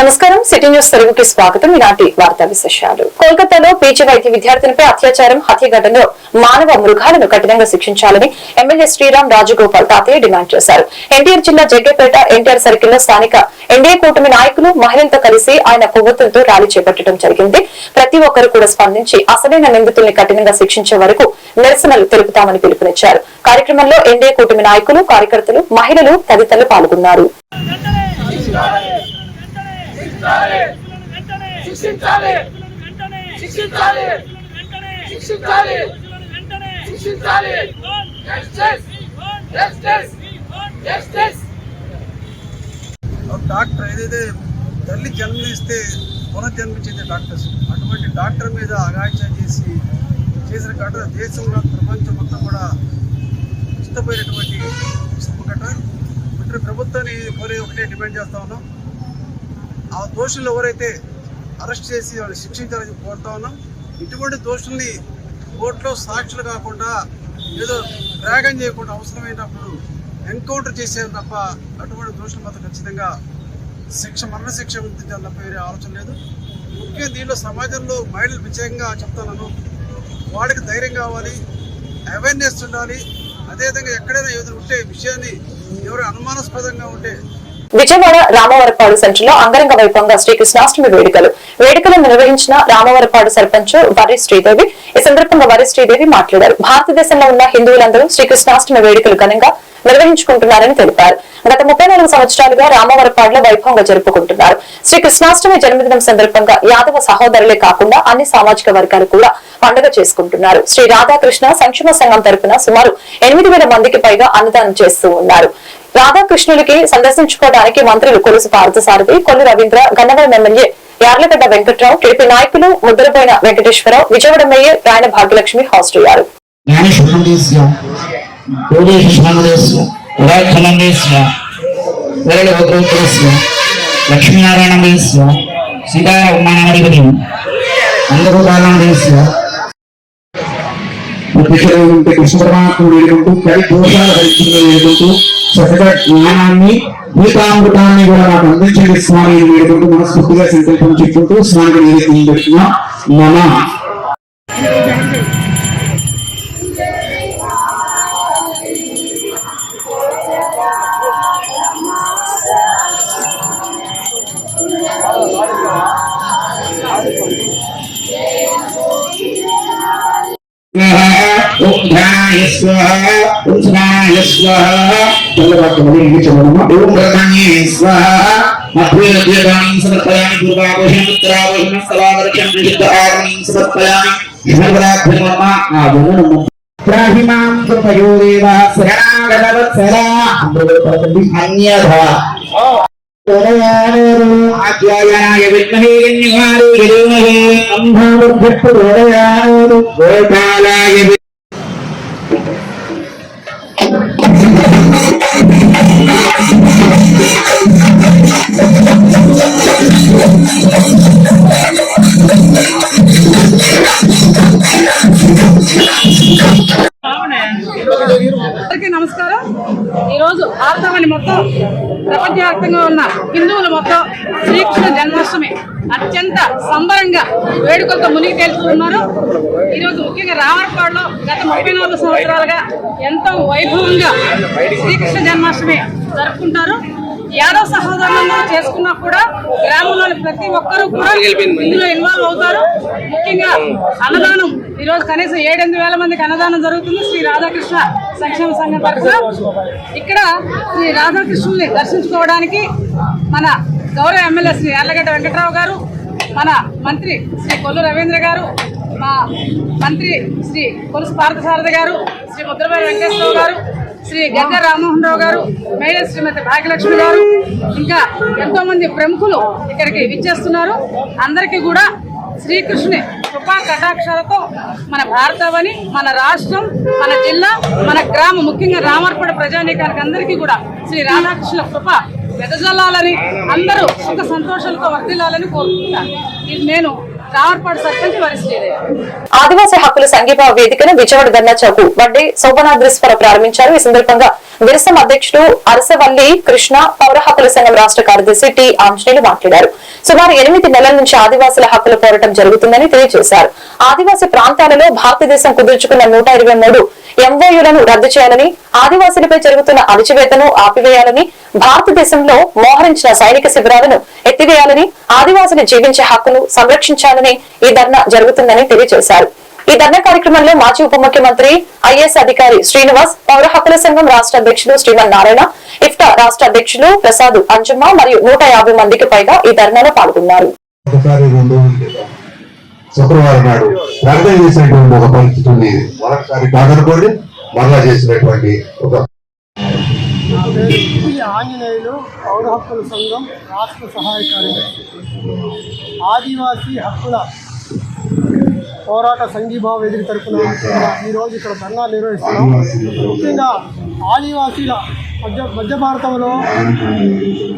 నమస్కారం. City news తెలుగుకి స్వాగతం. ఈనాటి వార్తా విశేషాలు. కోల్కతాలో పీజీ వైద్య విద్యార్థినిపై అత్యాచారం హత్య ఘటనలో మానవ మృగాలను కఠినంగా శిక్షించాలని ఎమ్మెల్యే శ్రీరామ్ రాజగోపాల్ తాతయ్య డిమాండ్ చేశారు. ఎన్టీఆర్ జిల్లా జగ్గేపేట ఎన్టీఆర్ సర్కిల్లో స్థానిక ఎన్డీఏ కూటమి నాయకులు మహిళలతో కలిసి ఆయన కొవ్వొత్తులతో ర్యాలీ చేపట్టడం జరిగింది. ప్రతి ఒక్కరు కూడా స్పందించి అసలైన నిందితుల్ని కఠినంగా శిక్షించే వరకు నిరసనలు తెలుపుతామని పిలుపునిచ్చారు. కార్యక్రమంలో ఎన్డీఏ కూటమి నాయకులు కార్యకర్తలు మహిళలు తదితరులు పాల్గొన్నారు. శిక్షించాలి. శిక్షించాలి. శిక్షించాలి. శిక్షించాలి. జస్టిస్ జస్టిస్ జస్టిస్ డాక్టర్ ఏదైతే తల్లి జన్మనిస్తే పునర్జన్మించింది డాక్టర్స్ అటువంటి డాక్టర్ మీద అగాధ్యం చేసి చేసిన ఘటన దేశంలో ప్రపంచం మొత్తం కూడా ఇష్టపోయినటువంటి ఘటన ఇటు ప్రభుత్వాన్ని కోరే ఒకటే డిమాండ్ చేస్తా ఉన్నాం. ఆ దోషులు ఎవరైతే అరెస్ట్ చేసి వాళ్ళు శిక్షించాలని కోరుతా ఉన్నాం ఇటువంటి దోషుల్ని కోర్టులో సాక్షులు కాకుండా ఏదో డ్రాగన్ చేయకుండా అవసరమైనప్పుడు ఎన్కౌంటర్ చేసేది తప్ప అటువంటి దోషులు మాత్రం ఖచ్చితంగా శిక్ష మరణ శిక్ష విధించాలి తప్ప వేరే ఆలోచన లేదు. ముఖ్యంగా దీనిలో సమాజంలో మహిళలు ప్రత్యేకంగా చెప్తాను వాళ్ళకి ధైర్యం కావాలి అవేర్నెస్ ఉండాలి. అదేవిధంగా ఎక్కడైనా ఏదైనా ఉంటే విషయాన్ని ఎవరు అనుమానాస్పదంగా ఉంటే విజయవాడ రామవరపాడు సెంటర్లో అంగరంగ వైభవంగా శ్రీకృష్ణాష్టమి వేడుకలు. వేడుకలు నిర్వహించిన రామవరపాడు సర్పంచ్ వరి శ్రీదేవి. ఈ సందర్భంగా వరి శ్రీదేవి మాట్లాడారు. భారతదేశంలో ఉన్న హిందువులందరూ శ్రీకృష్ణాష్టమి వేడుకలు ఘనంగా నిర్వహించుకుంటున్నారని తెలిపారు. గత ముప్పై నాలుగు సంవత్సరాలుగా రామవరపాడులో వైభవంగా జరుపుకుంటున్నారు. శ్రీ కృష్ణాష్టమి జన్మదినం సందర్భంగా యాదవ సహోదరులే కాకుండా అన్ని సామాజిక వర్గాలు కూడా పండుగ చేసుకుంటున్నారు. శ్రీ రాధాకృష్ణ సంక్షేమ సంఘం తరపున సుమారు ఎనిమిది వేల మందికి పైగా అన్నదానం చేస్తూ ఉన్నారు. రాధాకృష్ణులకి సందర్శించుకోవడానికి మంత్రులు కొలుసు పార్థసారథి కొల్లు రవీంద్ర గన్నవరం ఎమ్మెల్యే యార్లగడ్డ వెంకట్రావు టీడీపీ నాయకులు ముద్రపోయిన వెంకటేశ్వరరావు విజయవాడ మేయర్ రాయన భాగ్యలక్ష్మి హాజరయ్యారు జ్ఞానేశ్వరందేశ్య గౌరీకృష్ణదేశ్య ఉదాఖలందేశ్య కృష్ణ పరమాత్మ వేడుకుంటూ కలి దోషాలు హరిస్తుందో వేడుకుంటూ చక్కగా జ్ఞానాన్ని గీతామృతాన్ని కూడా నాకు అందించండి స్వామి వేడుకుంటూ మనస్ఫూర్తిగా సంకల్పం చెప్పుకుంటూ స్వామికి నివేదన పెడుతున్నాం Yeah. ఉద్ధాయ స్వాహ ఉత్సాయ స్వాహ చంద్రబాబు ఇంటి చూడమ్మా ఓం బ్రహ్మణ్యే స్వాహ మధ్యేదానం సమర్పయామి పూర్వాభోషం ఉత్తరాభోషం స్థలాదర్శం విశుద్ధ ఆగమం సమర్పయామి శుభ్రాభ్యమమ్మ ఆ జననము ప్రాహిమాం కృపయో దేవ శరణాగతవత్సలా అందరూ పలకండి అన్యథా ఆధ్యాయాయ విద్మహే కన్యకుమారి గిరిమహే అంధావభ్యర్థు గోపాలాయ ప్రపంచవ్యాప్తంగా ఉన్న హిందువులు మొత్తం శ్రీకృష్ణ జన్మాష్టమి అత్యంత సంబరంగా వేడుకలతో మునిగి తేల్చుకున్నారు ఈరోజు ముఖ్యంగా రావణపాడులో గత ముప్పై నాలుగు సంవత్సరాలుగా ఎంతో వైభవంగా శ్రీకృష్ణ జన్మాష్టమి జరుపుకుంటారు. యాదవ్ సహోదరులందరూ చేసుకున్నా కూడా గ్రామంలోని ప్రతి ఒక్కరూ కూడా ఇందులో ఇన్వాల్వ్ అవుతారు. ముఖ్యంగా అన్నదానం ఈరోజు కనీసం ఏడెనిమిది వేల మందికి అన్నదానం జరుగుతుంది శ్రీ రాధాకృష్ణ సంక్షేమ సంఘం తరఫున. ఇక్కడ శ్రీ రాధాకృష్ణుల్ని దర్శించుకోవడానికి మన గౌరవ ఎమ్మెల్యే శ్రీ యార్లగడ్డ వెంకట్రావు గారు మన మంత్రి శ్రీ కొల్లు రవీంద్ర గారు మా మంత్రి శ్రీ కొలుసు పార్థసారథి గారు శ్రీ ముద్రబాయి వెంకటేశ్వరరావు గారు శ్రీ గద్ద రామ్మోహన్ రావు గారు మేయర్ శ్రీమతి భాగ్యలక్ష్మి గారు ఇంకా ఎంతోమంది ప్రముఖులు ఇక్కడికి విచ్చేస్తున్నారు. అందరికీ కూడా శ్రీకృష్ణుని కృపా కటాక్షాలతో మన భారతవని మన రాష్ట్రం మన జిల్లా మన గ్రామం ముఖ్యంగా రామర్పడ ప్రజానీకానికి అందరికీ కూడా శ్రీ రాధాకృష్ణ కృప వెదజల్లాలని అందరూ సుఖ సంతోషాలతో వర్ధిల్లాలని కోరుకుంటున్నాను. ఇది నేను సర్పంచ్ ఆదివాసీ హక్కుల సంఘీభావ వేదికను విజయవాడ గన్నా చౌకు వడ్డీ శోభనాద్రీశ్వర ప్రారంభించారు. ఈ సందర్భంగా విరసం అధ్యక్షుడు అరసవల్లి కృష్ణ పౌర హక్కుల సంఘం రాష్ట్ర కార్యదర్శి టి ఆంజనేయులు మాట్లాడారు. సుమారు ఎనిమిది నెలల నుంచి ఆదివాసుల హక్కుల పోరాటం జరుగుతుందని తెలియజేశారు. ఆదివాసీ ప్రాంతాలలో భారతదేశం కుదుర్చుకున్న నూట ఇరవై మూడు ఎంఓయూలను రద్దు చేయాలని ఆదివాసులపై జరుగుతున్న అణచివేతను ఆపివేయాలని భారతదేశంలో మోహరించిన సైనిక శిబిరాలను ఎత్తివేయాలని ఆదివాసులు జీవించే హక్కును సంరక్షించాలని ఈ ధర్నా జరుగుతుందని తెలియజేశారు. ఈ ధర్నా కార్యక్రమంలో మాజీ ఉప ముఖ్యమంత్రి ఐఏఎస్ అధికారి శ్రీనివాస్ పౌర హక్కుల సంఘం రాష్ట్ర అధ్యక్షులు శ్రీమన్ నారాయణ ఇఫ్టా రాష్ట్ర అధ్యక్షులు ప్రసాద్ అంజమ్మ మరియు నూట యాభై మందికి పైగా ఈ ధర్నాలో పాల్గొన్నారు. శుక్రవారం నాడు ప్రకటన చేసినటువంటి ఒక పరిస్థితి ఉంది మరొకసారి కాదనుకోండి మరలా చేసినటువంటి ఒక ఈ ఆంజనేయులు పౌర హక్కుల సంఘం రాష్ట్ర సహాయ కార్యదర్శి ఆదివాసీ హక్కుల పోరాట సంఘీభావ వేదిక తరఫున ఈరోజు ఇక్కడ ధర్నా నిర్వహిస్తున్నాం. ముఖ్యంగా ఆదివాసీల మధ్య మధ్య భారతంలో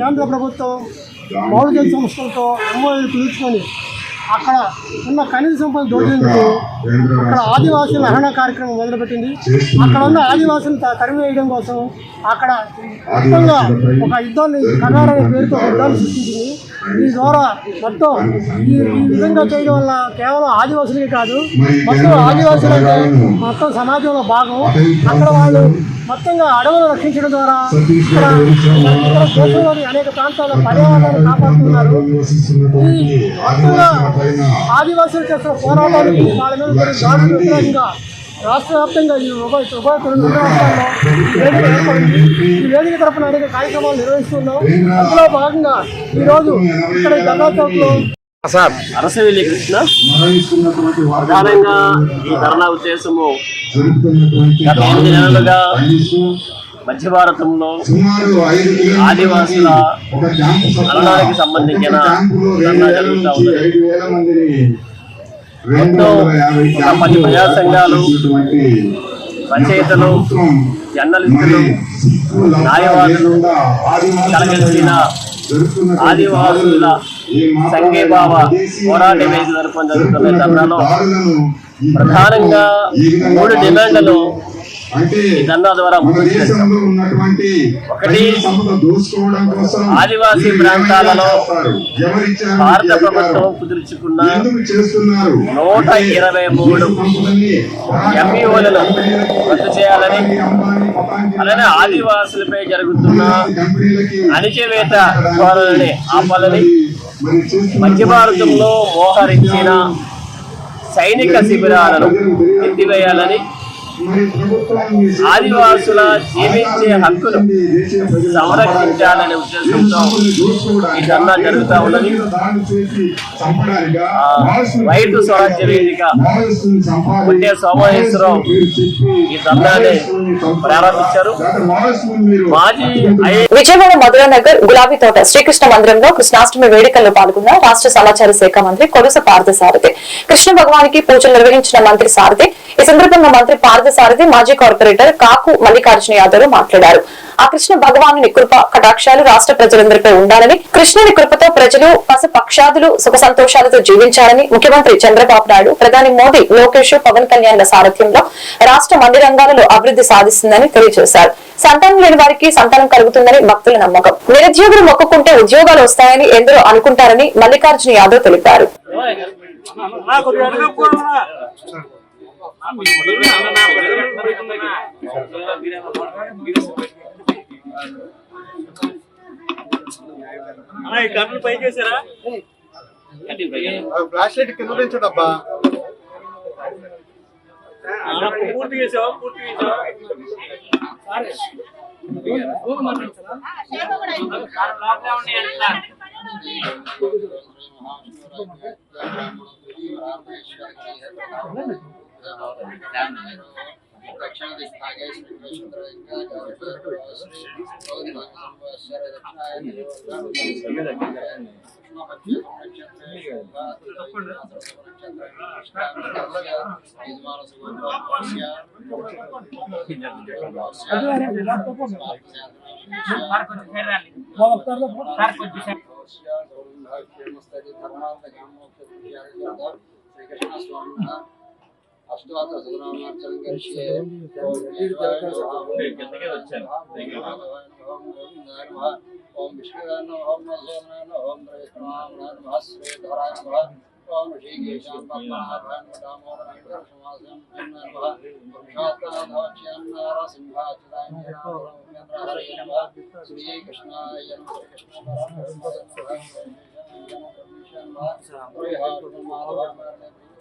కేంద్ర ప్రభుత్వం మౌలిక సంస్థలతో ఎంఓఏలు కుదుర్చుకొని అక్కడ ఉన్న ఖనిజ సంపద దోచేందుకు అక్కడ ఆదివాసీల హరణ కార్యక్రమం మొదలుపెట్టింది. అక్కడ ఉన్న ఆదివాసులను త- తరిమివేయడం కోసం అక్కడ మొత్తంగా ఒక యుద్ధాన్ని కర్నాడ అనే పేరుతో ఒక యుద్ధాన్ని సృష్టించింది. ఈ ద్వారా మొత్తం ఈ ఈ విధంగా చేయడం వల్ల కేవలం ఆదివాసులకే కాదు మొత్తం ఆదివాసులంటే మొత్తం సమాజంలో భాగం. అక్కడ వాళ్ళు మొత్తంగా అడవులను రక్షించడం ద్వారా ఇక్కడ దేశంలోని అనేక ప్రాంతాల్లో పర్యావరణాన్ని కాపాడుతున్నారు. ఈ మొత్తంగా ఆదివాసులు చేస్తున్న పోరాటానికి వాళ్ళ మీద జరిగిన దాడులకు వ్యతిరేకంగా రాష్ట్ర వ్యాప్తంగా ఈ ఉభయ ఉభయ తెలుగు రాష్ట్రాల్లో ఈ వేదిక ఏర్పడింది. ఈ వేదిక తరపున అనేక కార్యక్రమాలు నిర్వహిస్తున్నాం. అందులో భాగంగా ఈరోజు ఇక్కడ గంగా చౌక్లో అరసవెల్లి కృష్ణ ప్రధానంగా ఈ ధర్నా ఉద్దేశము గత ఎనిమిది నెలలుగా మధ్య భారతంలో ఆదివాసుల మరణానికి సంబంధించిన ధర్నా రెండు జరుగుతూ ఉన్నది. రెండు యాభై ఒక పది ప్రజా సంఘాలు, రచయితలు జర్నలిస్టులు న్యాయవాదులు, కలగలిసిన ఆదివాసుల సంఘీభావ పోరాట వేదిక తరపున జరుగుతున్న ధర్నాలో ప్రధానంగా మూడు డిమాండ్లను ఈ ధర్నా ద్వారా ఒకటి, ఆదివాసీ ప్రాంతాలలో భారత? ప్రభుత్వం కుదుర్చుకున్న నూట ఇరవై మూడు ఎంఈఓలను రద్దు చేయాలని అలానే ఆదివాసులపై జరుగుతున్న అణిచివేత ధోరణిని ఆపాలని మధ్య భారతంలో మోహరించిన సైనిక శిబిరాలను ఎత్తివేయాలని ఆదివాసుల జీవించే హక్కును సంరక్షించాలనే ఉద్దేశంతో ఈ ధర్నా జరుగుతా ఉన్నది. రైతు స్వరాజ్య వేదిక ఉండే సోమేశ్వరరావు ఈ ధర్నాన్ని ప్రారంభించారు. మాజీ విజయవాడ మధురా నగర్ గులాబీ తోట శ్రీకృష్ణ మందిరంలో కృష్ణాష్టమి వేడుకల్లో పాల్గొన్న రాష్ట్ర సమాచార శాఖ మంత్రి కొలస పార్థసారథి కృష్ణ భగవానికి పూజలు నిర్వహించిన మంత్రి సారథి. ఈ సందర్భంగా మంత్రి పార్థ పార్థసారథి మాజీ కార్పొరేటర్ కాకు మల్లికార్జున యాదవ్ మాట్లాడారు. ఆ కృష్ణ భగవాను కృప కటాక్షాలు రాష్ట్ర ప్రజలందరిపై ఉండాలని కృష్ణుని కృపతో ప్రజలు పశుపక్షాదులు సుఖ సంతోషాలతో జీవించాలని ముఖ్యమంత్రి చంద్రబాబు నాయుడు ప్రధాని మోదీ లోకేష్ పవన్ కళ్యాణ్ల సారథ్యంలో రాష్ట్రం అన్ని రంగాలలో అభివృద్ధి సాధిస్తుందని తెలియజేశారు. సంతానం లేని వారికి సంతానం కలుగుతుందని భక్తుల నమ్మకం. నిరుద్యోగులు మొక్కుకుంటే ఉద్యోగాలు వస్తాయని ఎందరో అనుకుంటారని మల్లికార్జున యాదవ్ తెలిపారు. ఈ కర్నూలు చేశారా ఫ్లాష్ లైట్ కింద పెంచండి అబ్బా పూర్తి చేసావా? పూర్తి చేసావా? examine Protection of these package Srikrishna స్వామి ఓం విష్ణువే నమః ఓం మహేశ్వరాయ నమః ఓం త్రైష్ణవాయ నమః శ్రీధరాయ నమః ఓం ఋషికేశాం పద్మనాభాయ నమః దామోదరాయ సమాసం నమః పురుషాత్తాధవచ్యం నరసింహాచ్యుతాయ నమః హరయ నమః శ్రీకృష్ణాయ నమః ధర్వంతం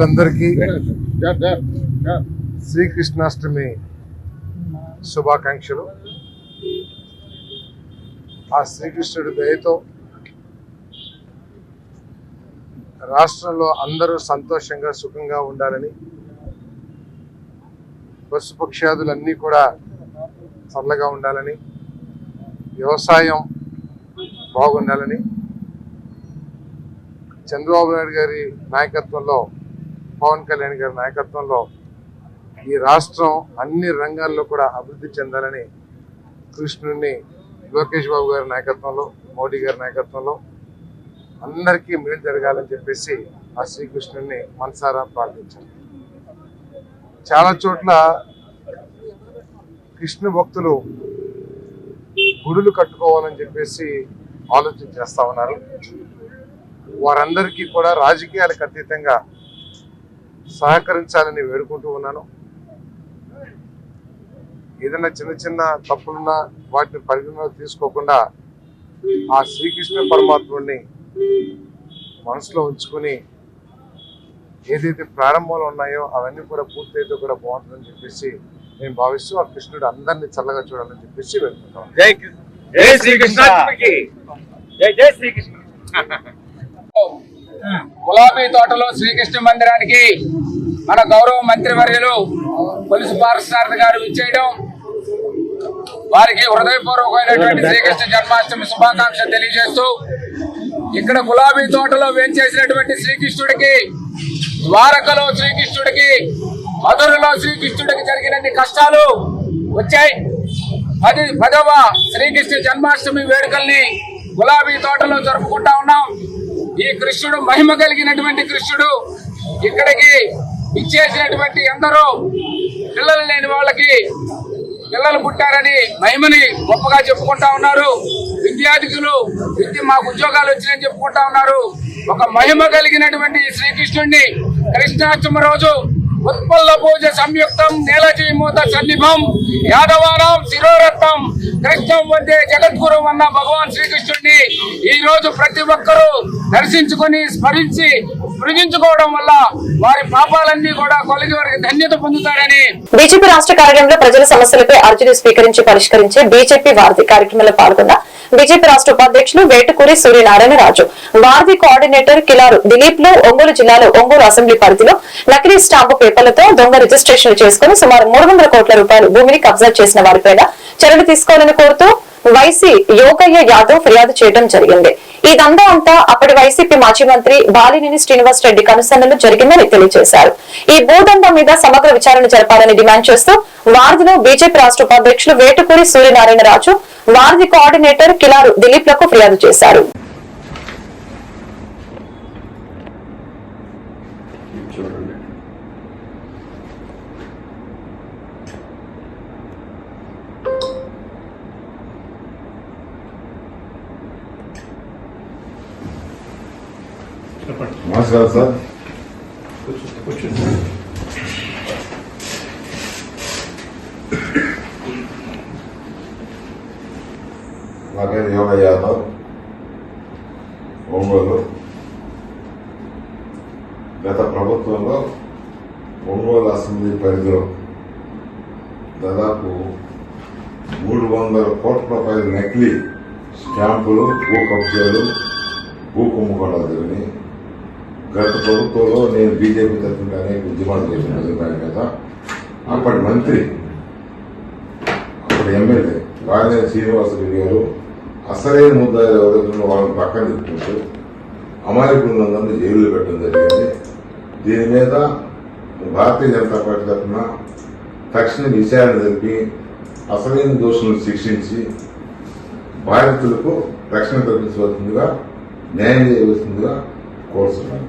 అందరికీ శ్రీకృష్ణాష్టమి శుభాకాంక్షలు ఆ శ్రీకృష్ణుడి దయతో రాష్ట్రంలో అందరూ సంతోషంగా సుఖంగా ఉండాలని పశుపక్ష్యాదులన్నీ కూడా చల్లగా ఉండాలని వ్యవసాయం బాగుండాలని చంద్రబాబు నాయుడు గారి నాయకత్వంలో పవన్ కళ్యాణ్ గారి నాయకత్వంలో ఈ రాష్ట్రం అన్ని రంగాల్లో కూడా అభివృద్ధి చెందాలని కృష్ణుడిని లోకేష్ బాబు గారి నాయకత్వంలో మోడీ గారి నాయకత్వంలో అందరికీ మేలు జరగాలని చెప్పేసి ఆ శ్రీకృష్ణుడిని మనసారా ప్రార్థించాను చాలా చోట్ల కృష్ణ భక్తులు గుడులు కట్టుకోవాలని చెప్పేసి ఆలోచన చేస్తా ఉన్నారు. వారందరికీ కూడా రాజకీయాలకు అతీతంగా సహకరించాలని వేడుకుంటూ ఉన్నాను. ఏదైనా చిన్న చిన్న తప్పులున్నా వాటిని పరిగణలోకి తీసుకోకుండా ఆ శ్రీకృష్ణ పరమాత్ముడిని మనసులో ఉంచుకుని ఏదైతే ప్రారంభంలో ఉన్నాయో అవన్నీ కూడా పూర్తయితే కూడా బాగుంటుందని చెప్పేసి నేను భావిస్తూ ఆ కృష్ణుడు అందరినీ చల్లగా చూడాలని చెప్పేసి వెళ్తున్నాను జై శ్రీకృష్ణ. జై జై శ్రీకృష్ణ. గులాబీ తోటలో శ్రీకృష్ణ మందిరానికి మన గౌరవ మంత్రివర్యులు పొలుసు పారసారథి గారు విచ్చేయడం వారికి హృదయపూర్వకమైనటువంటి శ్రీకృష్ణ జన్మాష్టమి శుభాకాంక్ష తెలియజేస్తూ ఇక్కడ గులాబీ తోటలో వేంచేసినటువంటి శ్రీకృష్ణుడికి ద్వారకలో శ్రీకృష్ణుడికి మధురలో శ్రీకృష్ణుడికి జరిగినన్ని కష్టాలు వచ్చాయి. పది పదవ శ్రీకృష్ణ జన్మాష్టమి వేడుకల్ని గులాబీ తోటలో జరుపుకుంటా ఉన్నాం. ఈ కృష్ణుడు మహిమ కలిగినటువంటి కృష్ణుడు ఇక్కడికి ఇచ్చేసినటువంటి ఎందరో పిల్లలు లేని వాళ్ళకి పిల్లలు పుట్టారని మహిమని గొప్పగా చెప్పుకుంటా ఉన్నారు. విద్యార్థికులు విద్య మాకు ఉద్యోగాలు వచ్చినాయని చెప్పుకుంటా ఉన్నారు. ఒక మహిమ కలిగినటువంటి శ్రీకృష్ణుడిని కృష్ణాష్టమి రోజు ఉత్పల్ల పూజ సంయుక్తం నీలజీమూత సన్నిభం యాదవారం శిరోరత్నం కృష్ణం వందే జగద్గురు అన్న భగవాన్ శ్రీకృష్ణుడిని ఈ రోజు ప్రతి ఒక్కరూ దర్శించుకొని స్మరించి మృగించుకోవడం వల్ల వారి పాపాలన్నీ కూడా కొలిగి వారికి ధన్యత పొందుతారని బీజేపీ రాష్ట్ర కార్యాలయంలో ప్రజల సమస్యలపై అర్జీలు స్వీకరించి పరిష్కరించే బీజేపీ వారధి కార్యక్రమంలో పాల్గొన్న బీజేపీ రాష్ట్ర ఉపాధ్యక్షులు వేటుకూరి సూర్యనారాయణ రాజు వారధి కోఆర్డినేటర్ కిలారు దిలీప్లు ఒంగోలు జిల్లాలో ఒంగోలు అసెంబ్లీ పరిధిలో నకిలీ స్టాంపు పేపర్లతో దొంగ రిజిస్ట్రేషన్లు చేసుకుని సుమారు మూడు కోట్ల రూపాయలు భూమిని కబ్జా చేసిన వారిపైన చర్యలు తీసుకోవాలని కోరుతూ వైసీ యోగయ్య యాదవ్ ఫిర్యాదు చేయడం జరిగింది. ఈ దందా అంతా అప్పటి వైసీపీ మాజీ మంత్రి బాలినేని శ్రీనివాస్ రెడ్డి కనుసన్నలు జరిగిందని తెలియజేశారు. ఈ భూదందా మీద సమగ్ర విచారణ జరపాలని డిమాండ్ చేస్తూ వారధిలో బీజేపీ రాష్ట్ర ఉపాధ్యక్షులు వేటుకూరి సూర్యనారాయణ రాజు వారధి కోఆర్డినేటర్ కిలారు దిలీప్లకు ఫిర్యాదు చేశారు. నమస్కారం సార్ నా పేరు యోగ యాదవ్ ఒంగోలు గత ప్రభుత్వంలో ఒంగోలు అసెంబ్లీ పరిధిలో దాదాపు మూడు వందల కోట్ల రూపాయల నకిలీ స్టాంపులు భూ కబ్జాలు భూ కుంభకోణాలు జరిగినాయి గత ప్రభుత్వంలో నేను బీజేపీ తరఫున అనేక ఉద్యమాలు చేసిన దాని మీద అప్పటి మంత్రి అప్పటి ఎమ్మెల్యే రాజనేని శ్రీనివాసరెడ్డి గారు అసలైన ముద్దాయిలు ఎవరైతే వాళ్ళని పక్కన తిప్పుకుంటూ అమాయకులందరినీ జైలు పెట్టడం జరిగింది. దీని మీద భారతీయ జనతా పార్టీ తరఫున తక్షణ విచారణ జరిపి అసలైన దోషులను శిక్షించి బాధితులకు రక్షణ కల్పించవలసిందిగా న్యాయం చేయవలసిందిగా కోరుతున్నాను.